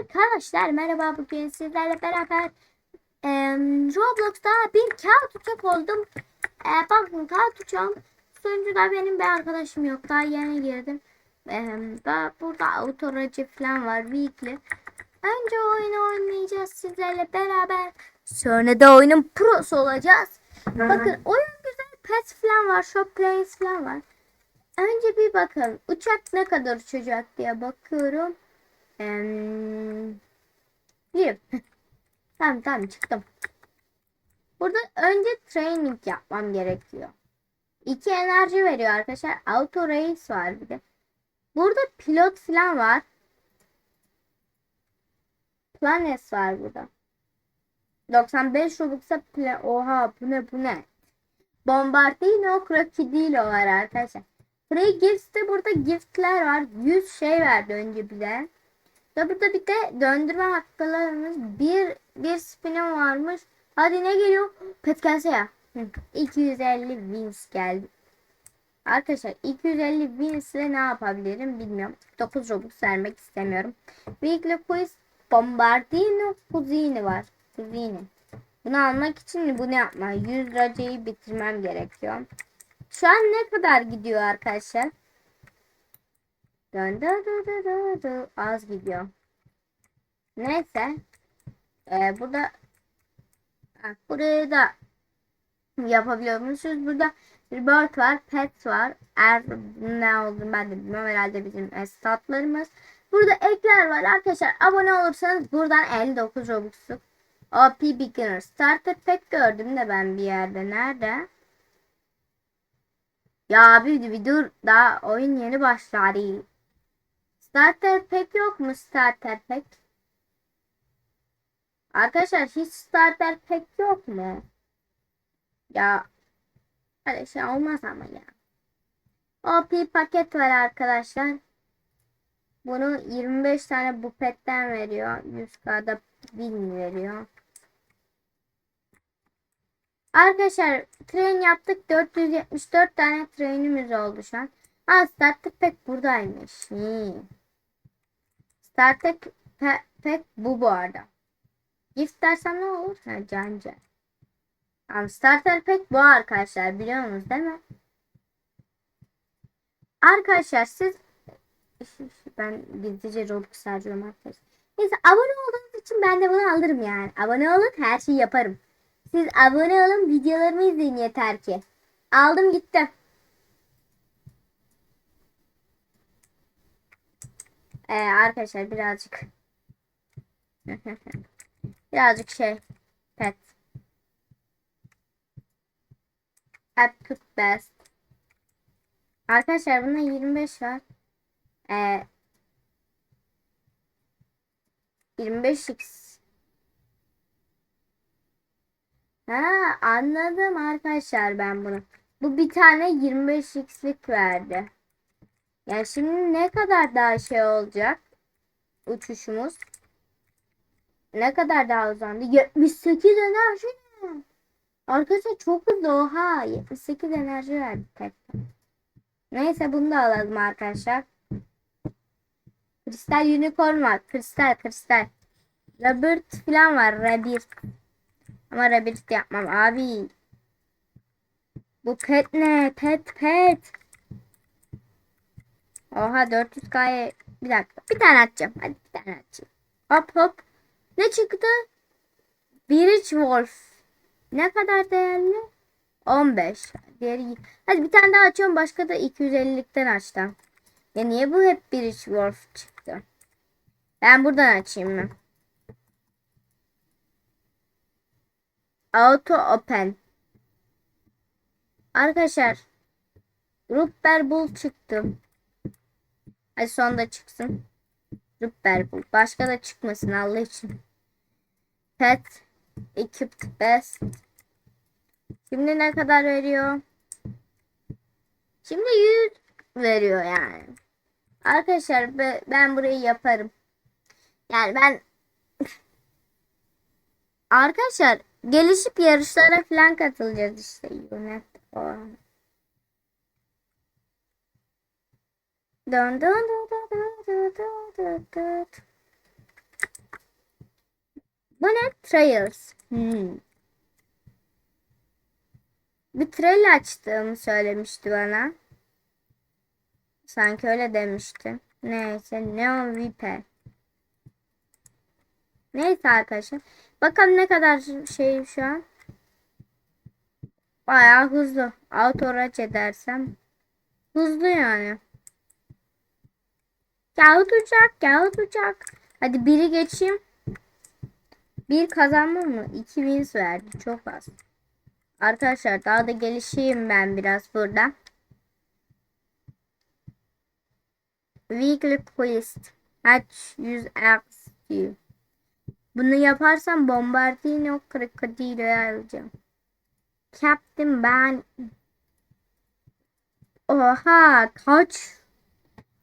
Arkadaşlar merhaba bugün sizlerle beraber e, Roblox'ta bir kağıt uçak oldum. E, bakın kağıt uçağım. Sunucuda benim bir arkadaşım yok. Daha yeni girdim. E, da burada autoracı falan var. Weekly. Önce oyunu oynayacağız sizlerle beraber. Sonra da oyunun prosu olacağız. Bakın oyun güzel. Pets falan var. Shop plays falan var. Önce bir bakın. Uçak ne kadar uçacak diye bakıyorum. Bir. tamam tamam çıktım. Burada önce training yapmam gerekiyor. İki enerji veriyor arkadaşlar. Auto race var bir de. Burada pilot falan var. Planes var burada. 95 Robux'a pla Oha bu ne bu ne? Bombardino Crocodilo var arkadaşlar. Free Gifts'te burada giftler var. 100 şey verdi önce bize. Ve burada de döndürme hakkılarımız bir bir spinim varmış. Hadi ne geliyor? Pet gelse ya. Hı, 250 wins geldi. Arkadaşlar 250 wins ile ne yapabilirim bilmiyorum. 9 Robux vermek istemiyorum. Weekly Quiz Bombardino Kuzini var. Kuzini. Bunu almak için bunu yapma. 100 racayı bitirmem gerekiyor. Şu an ne kadar gidiyor arkadaşlar? Dön dön dön dön dön dön. Az gidiyor. Neyse. Ee, burada ha, da yapabiliyormuşuz. Burada Rebirth var. Pets var. Er ne olduğunu ben de bilmiyorum. Herhalde bizim e, statlarımız. Burada ekler var arkadaşlar. Abone olursanız buradan 59 Robux'luk OP Beginner Starter Pack gördüm de ben bir yerde. Nerede? Ya abi bir dur. Daha oyun yeni başladı. Starter pack yok mu starter pack? Arkadaşlar hiç starter pack yok mu? Ya öyle şey olmaz ama ya. OP paket var arkadaşlar. Bunu 25 tane bu petten veriyor. 100k'da 1000 veriyor. Arkadaşlar tren yaptık. 474 tane trenimiz oldu şu an. Aa starter pack buradaymış. Hmm. Starter pe- pack bu bu arada. Gift dersem ne olur? Ha can can. Tamam starter pack bu arkadaşlar biliyor musunuz değil mi? Arkadaşlar siz ben gizlice Robux harcıyorum arkadaşlar. Neyse abone olduğunuz için ben de bunu alırım yani. Abone olun her şeyi yaparım. Siz abone olun videolarımı izleyin yeter ki. Aldım gitti. Ee, arkadaşlar birazcık birazcık şey pet Epic best Arkadaşlar bunda 25 var. Ee, 25x Ha anladım arkadaşlar ben bunu. Bu bir tane 25x'lik verdi. Yani şimdi ne kadar daha şey olacak? Uçuşumuz. Ne kadar daha uzandı? 78 enerji ne? Arkadaşlar çok hızlı oha. 78 enerji verdi tekrar. Neyse bunu da alalım arkadaşlar. Kristal unicorn var. Kristal kristal. Rabbit falan var. Rabbit. Ama rabbit yapmam abi. Bu pet ne? Pet pet. Oha 400k'ya bir dakika. Bir tane atacağım. Hadi bir tane atacağım. Hop hop. Ne çıktı? Birich Wolf. Ne kadar değerli? 15. Diğeri Hadi bir tane daha açıyorum. Başka da 250'likten açtım. Ya niye bu hep Birich Wolf çıktı? Ben buradan açayım mı? Auto Open. Arkadaşlar Rupper Bull çıktı. Hadi son da çıksın. Rupper Bull. Başka da çıkmasın Allah için. Pet. Equipped Best. Şimdi ne kadar veriyor? Şimdi 100 veriyor yani. Arkadaşlar ben burayı yaparım. Yani ben Arkadaşlar gelişip yarışlara falan katılacağız işte. Yönet falan. Dön dön dön dön dön dön dön dön. Bu ne? Trails. Hmm. Bir trail açtığımı söylemişti bana. Sanki öyle demişti. Neyse Neon Viper. Neyse arkadaşlar. Bakalım ne kadar şey şu an. Bayağı hızlı. Auto edersem. Hızlı yani. Kağıt uçak, kağıt uçak. Hadi biri geçeyim. Bir kazanma mı? 2000 verdi. Çok az. Arkadaşlar daha da gelişeyim ben biraz burada. Weekly quest. Hatch 100 XP. Bunu yaparsam Bombardino Crocodilo'yu alacağım. Captain ben Oha kaç?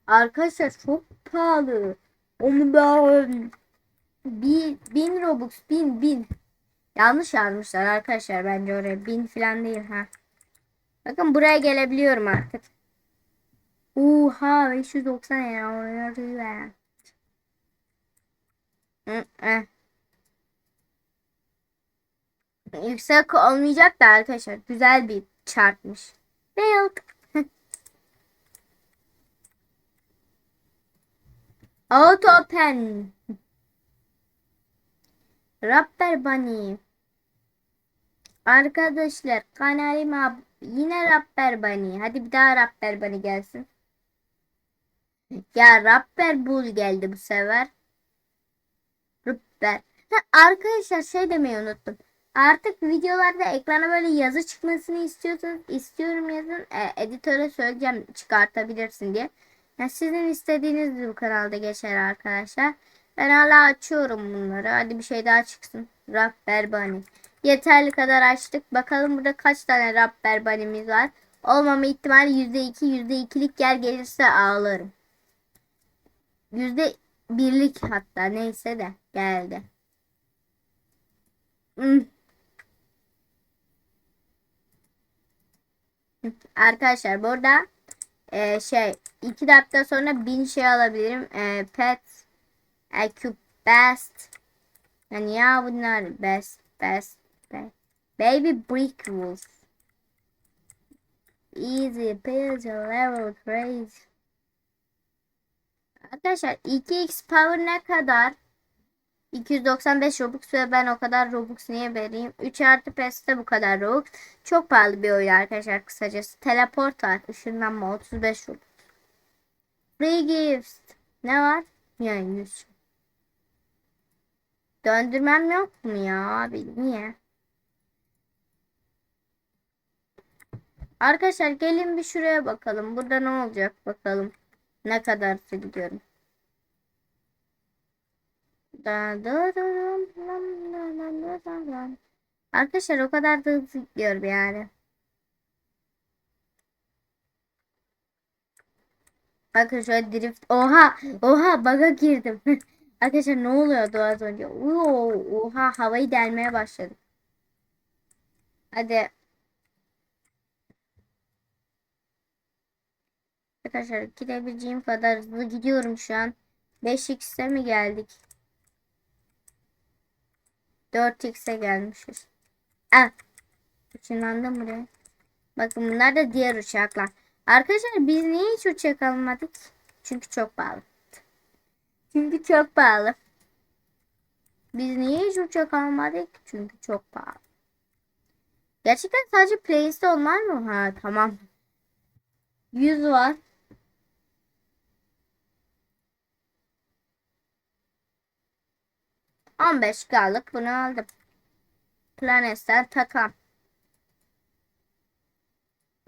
Arkadaşlar çok pahalı. Onu ben bir, bin Robux bin bin. Yanlış yazmışlar arkadaşlar bence oraya bin falan değil ha. Bakın buraya gelebiliyorum artık. Oha 590 lira. Hı, eh. Yüksek olmayacak da arkadaşlar güzel bir çarpmış. Build. Auto pen. Rapper Bunny. Arkadaşlar kanalıma yine Rapper Bunny. Hadi bir daha Rapper Bunny gelsin. Ya Rapper Bull geldi bu sefer. Rapper. Ha, arkadaşlar şey demeyi unuttum. Artık videolarda ekrana böyle yazı çıkmasını istiyorsanız istiyorum yazın. E, editöre söyleyeceğim çıkartabilirsin diye. Yani sizin istediğiniz bu kanalda geçer arkadaşlar. Ben hala açıyorum bunları. Hadi bir şey daha çıksın. Rapper Bunny. Yeterli kadar açtık. Bakalım burada kaç tane Rapper Bunny'miz var. Olmama ihtimali %2, %2'lik yer gelirse ağlarım. %1'lik hatta neyse de geldi. Hmm. Arkadaşlar burada e, şey iki dakika sonra bin şey alabilirim. E, pet IQ best. Yani ya bunlar best best best. Baby brick rules. Easy peasy level crazy. Arkadaşlar 2x power ne kadar? 295 Robux ve ben o kadar Robux niye vereyim? 3 artı PES'te bu kadar Robux. Çok pahalı bir oyun arkadaşlar kısacası. Teleport var. Işınlanma 35 Robux. Free gifts. Ne var? Yani 100. Döndürmem yok mu ya abi? Niye? Arkadaşlar gelin bir şuraya bakalım. Burada ne olacak bakalım. Ne kadar gidiyorum. Arkadaşlar o kadar da hızlı gidiyorum yani. Şöyle drift. Oha! Oha! Baga girdim. Arkadaşlar ne oluyordu az önce? Oo, oha! Havayı delmeye başladım. Hadi. Arkadaşlar gidebileceğim kadar hızlı gidiyorum şu an. 5x'e mi geldik? 4x'e gelmişiz. Ah. Işınlandım buraya. Bakın bunlar da diğer uçaklar. Arkadaşlar biz niye hiç uçak almadık? Çünkü çok pahalı. Çünkü çok pahalı. Biz niye hiç uçak almadık? Çünkü çok pahalı. Gerçekten sadece playlist'te onlar mı? Ha tamam. 100 var. On beş kaldık. Bunu aldım. Planetsel takam.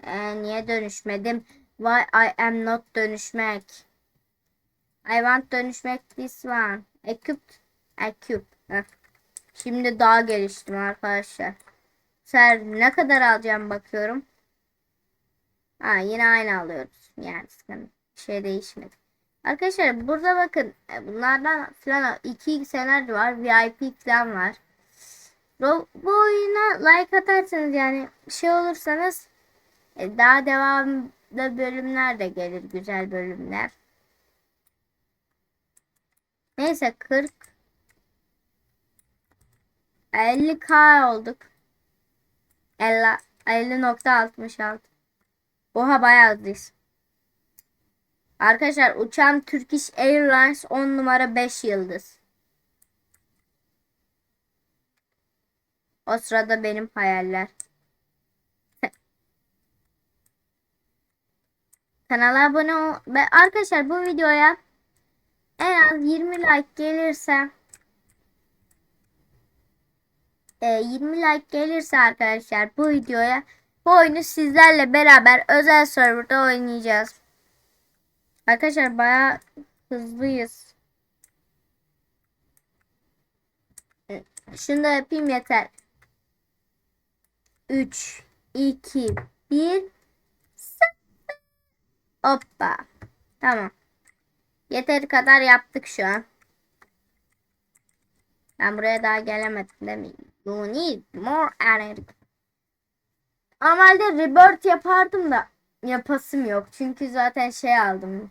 Ee, niye dönüşmedim? Why I am not dönüşmek? I want dönüşmek this one. Equipped. Equip. Heh. Şimdi daha geliştim arkadaşlar. Ser ne kadar alacağım bakıyorum. Ha yine aynı alıyoruz. Yani sıkıntı. Bir şey değişmedi. Arkadaşlar burada bakın e, bunlardan falan 2 senaryo var. VIP falan var. Bu oyuna like atarsanız yani şey olursanız e, daha devamlı bölümler de gelir. Güzel bölümler. Neyse 40 50k olduk. 50 50.66. Oha bayağı hızlıyız. Arkadaşlar uçan Turkish Airlines 10 numara 5 yıldız. O sırada benim hayaller. Kanala abone ol. Ve arkadaşlar bu videoya en az 20 like gelirse e, 20 like gelirse arkadaşlar bu videoya bu oyunu sizlerle beraber özel serverda oynayacağız. Arkadaşlar baya hızlıyız. E, Şunu da yapayım yeter. 3 2 1 Hoppa. Tamam. Yeteri kadar yaptık şu an. Ben buraya daha gelemedim değil mi? You need more energy. Normalde rebirth yapardım da yapasım yok. Çünkü zaten şey aldım.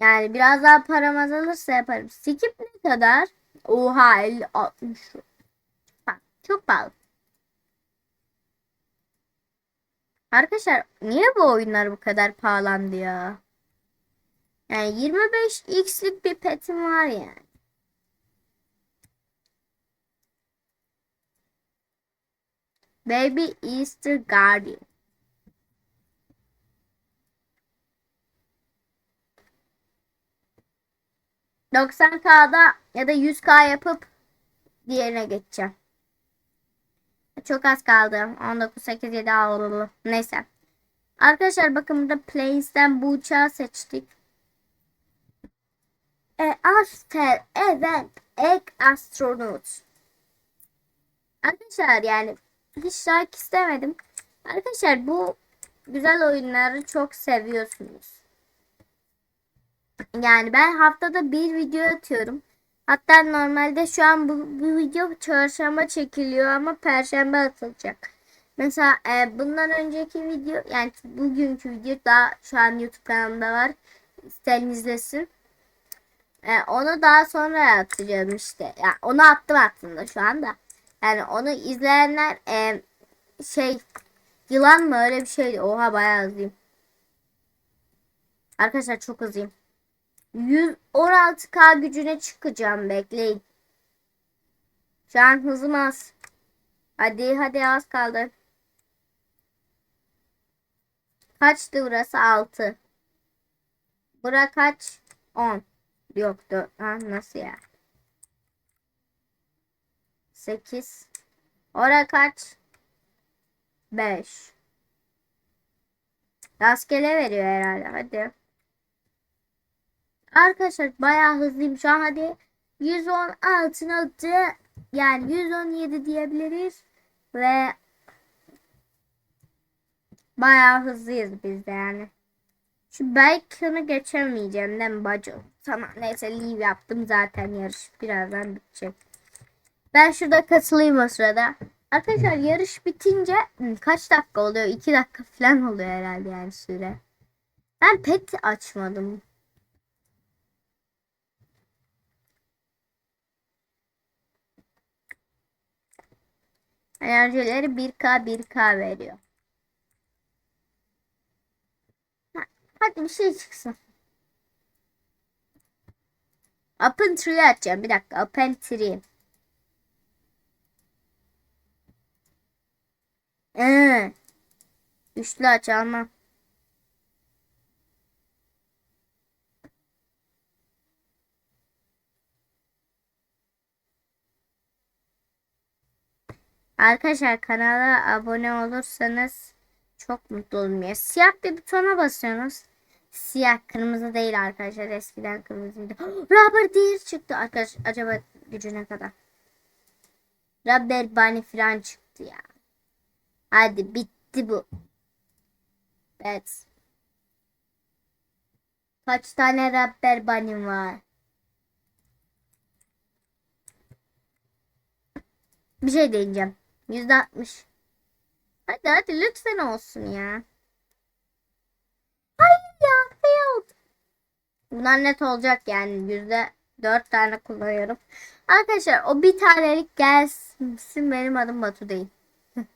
Yani biraz daha param azalırsa yaparım. Skip ne kadar? Oha 50 60. Bak çok pahalı. Arkadaşlar niye bu oyunlar bu kadar pahalandı ya? Yani 25x'lik bir petim var yani. Baby Easter Guardian. ...90k'da ya da 100k yapıp... ...diğerine geçeceğim. Çok az kaldı. 19, 8, 7 alalım. Neyse. Arkadaşlar bakın burada Planes'ten bu uçağı seçtik. E, Astel Event Egg Astronaut. Arkadaşlar yani hiç like istemedim. Arkadaşlar bu güzel oyunları çok seviyorsunuz. Yani ben haftada bir video atıyorum. Hatta normalde şu an bu, bu video çarşamba çekiliyor ama perşembe atılacak. Mesela e, bundan önceki video yani bugünkü video daha şu an YouTube kanalımda var. İsteyen izlesin. E, onu daha sonra atacağım işte. Yani onu attım aslında şu anda. Yani onu izleyenler e, şey yılan mı öyle bir şeydi. Oha bayağı hızlıyım. Arkadaşlar çok hızlıyım. 116k gücüne çıkacağım bekleyin. Şu an hızım az. Hadi hadi az kaldı. Kaçtı burası? 6. Bura kaç? 10. Yok 4. Ha, nasıl ya? 8. Ora kaç? 5. Rastgele veriyor herhalde. Hadi. Arkadaşlar bayağı hızlıyım şu an hadi 116 nokta yani 117 diyebiliriz ve bayağı hızlıyız biz de yani. Şu Bacon'ı geçemeyeceğim değil mi bacı? Tamam neyse leave yaptım zaten yarış birazdan bitecek. Ben şurada katılayım o sırada. Arkadaşlar yarış bitince kaç dakika oluyor? 2 dakika falan oluyor herhalde yani süre. Ben pet açmadım. Enerjileri 1K 1K veriyor. Hadi bir şey çıksın. Open tree açacağım. Bir dakika. Open tree. Ee, üçlü aç alma. Arkadaşlar kanala abone olursanız çok mutlu olurum. Ya, siyah bir butona basıyorsunuz. Siyah kırmızı değil arkadaşlar. Eskiden kırmızıydı. Rubber Deer çıktı arkadaş. Acaba gücü ne kadar? Rubber Bunny falan çıktı ya. Hadi bitti bu. Evet. Kaç tane Rubber Bunny var? Bir şey deneyeceğim. Yüzde altmış. Hadi hadi lütfen olsun ya. Hayır ya failed. Bunlar net olacak yani. Yüzde Dört tane kullanıyorum. Arkadaşlar o bir tanelik gelsin benim adım Batu değil.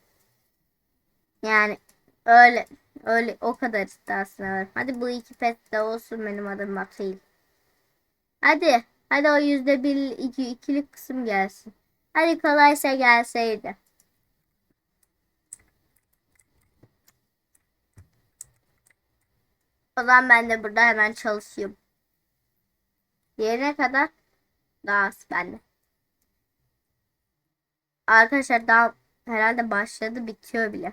yani öyle öyle o kadar iddiasına var. Hadi bu iki pet de olsun benim adım Batu değil. Hadi. Hadi o yüzde bir iki, ikilik kısım gelsin. Hadi kolaysa gelseydi. O zaman ben de burada hemen çalışayım. Yerine kadar daha az bende. Arkadaşlar daha herhalde başladı bitiyor bile.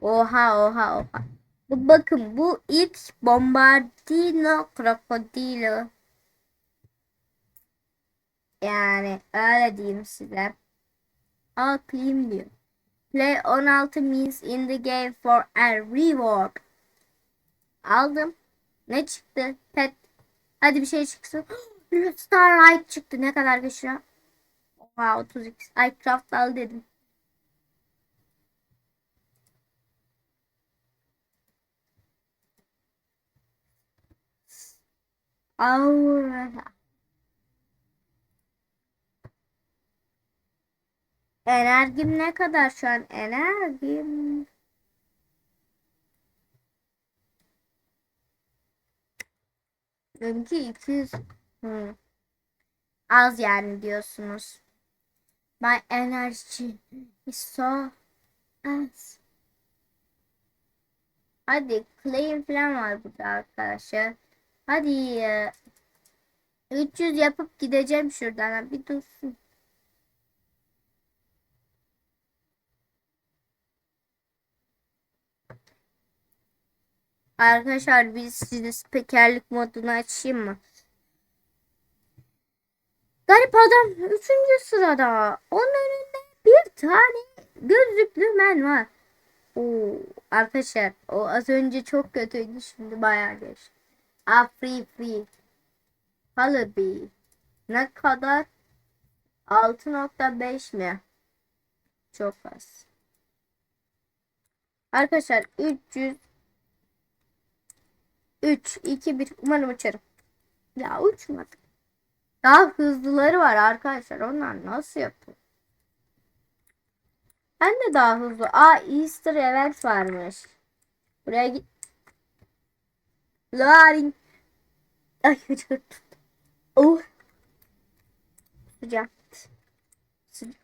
Oha oha oha. Bu bakın bu ilk Bombardino Crocodilo. Yani öyle diyeyim size. Al claim diyor. Play 16 means in the game for a reward. Aldım. Ne çıktı? Pet. Hadi bir şey çıksın. Starlight çıktı. Ne kadar güçlü. Oha 32. Ay craft al dedim. Enerjim ne kadar şu an? Enerjim. Benimki 200. Hmm. Az yani diyorsunuz. My energy is so az. Hadi claim falan var burada arkadaşlar. Hadi ya. 300 yapıp gideceğim şuradan. Bir dursun. Arkadaşlar biz size spekerlik modunu açayım mı? Garip adam 3. sırada. Onun önünde bir tane gözlüklü men var. Oo, arkadaşlar o az önce çok kötüydü şimdi bayağı geç. A free free. Ne kadar? 6.5 mi? Çok az. Arkadaşlar 300 3 2 1 umarım uçarım. Ya uçmadı. Daha hızlıları var arkadaşlar. Onlar nasıl yapıyor? Ben de daha hızlı. Aa Easter event varmış. Buraya git. Laring. Ay çok Oh. Sıcak. Sıcak.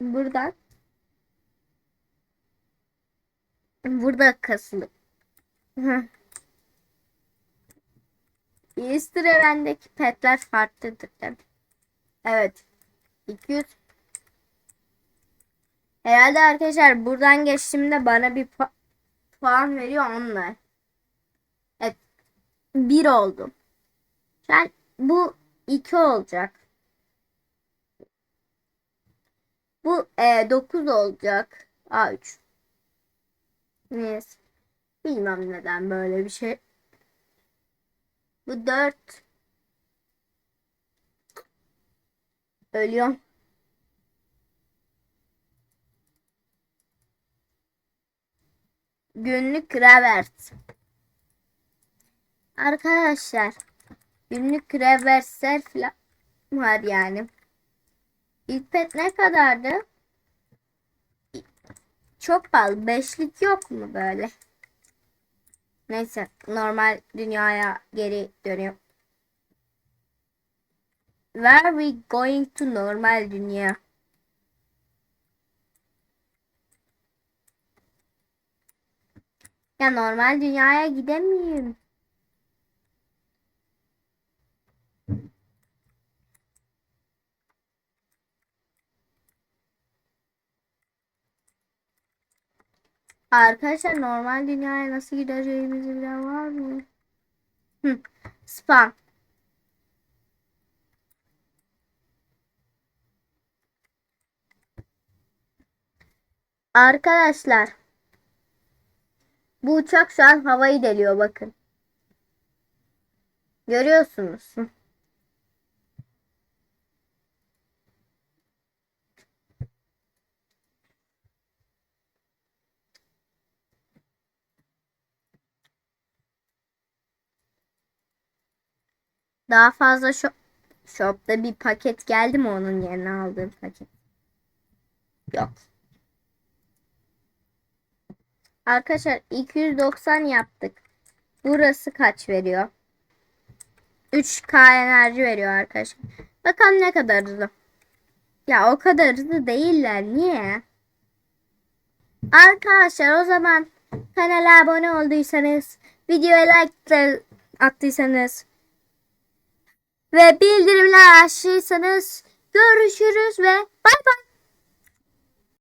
Buradan. Burada kasılı. Easter event'deki petler farklıdır mi? Evet. 200 Herhalde arkadaşlar buradan geçtiğimde bana bir pu puan veriyor onlar. Evet. 1 oldu. Yani bu 2 olacak. Bu e, 9 olacak. A3. Neyse. Bilmem neden böyle bir şey. Bu 4. Ölüyorum. Günlük revers. Arkadaşlar günlük reversler falan var yani. İlk pet ne kadardı? Çok pahalı. Beşlik yok mu böyle? Neyse normal dünyaya geri dönüyor. Where we going to normal dünya? Ya normal dünyaya gidemeyim. Arkadaşlar normal dünyaya nasıl gideceğimizi bilen var mı? Hı. Spam. Arkadaşlar bu uçak şu an havayı deliyor bakın. Görüyorsunuz. Daha fazla shop, shopta bir paket geldi mi onun yerine aldığım paket? Yok. Arkadaşlar 290 yaptık. Burası kaç veriyor? 3K enerji veriyor arkadaşlar. Bakalım ne kadar hızlı. Ya o kadar hızlı değiller. Niye? Arkadaşlar o zaman kanala abone olduysanız, videoya like attıysanız ve bildirimler açtıysanız görüşürüz ve bay bay.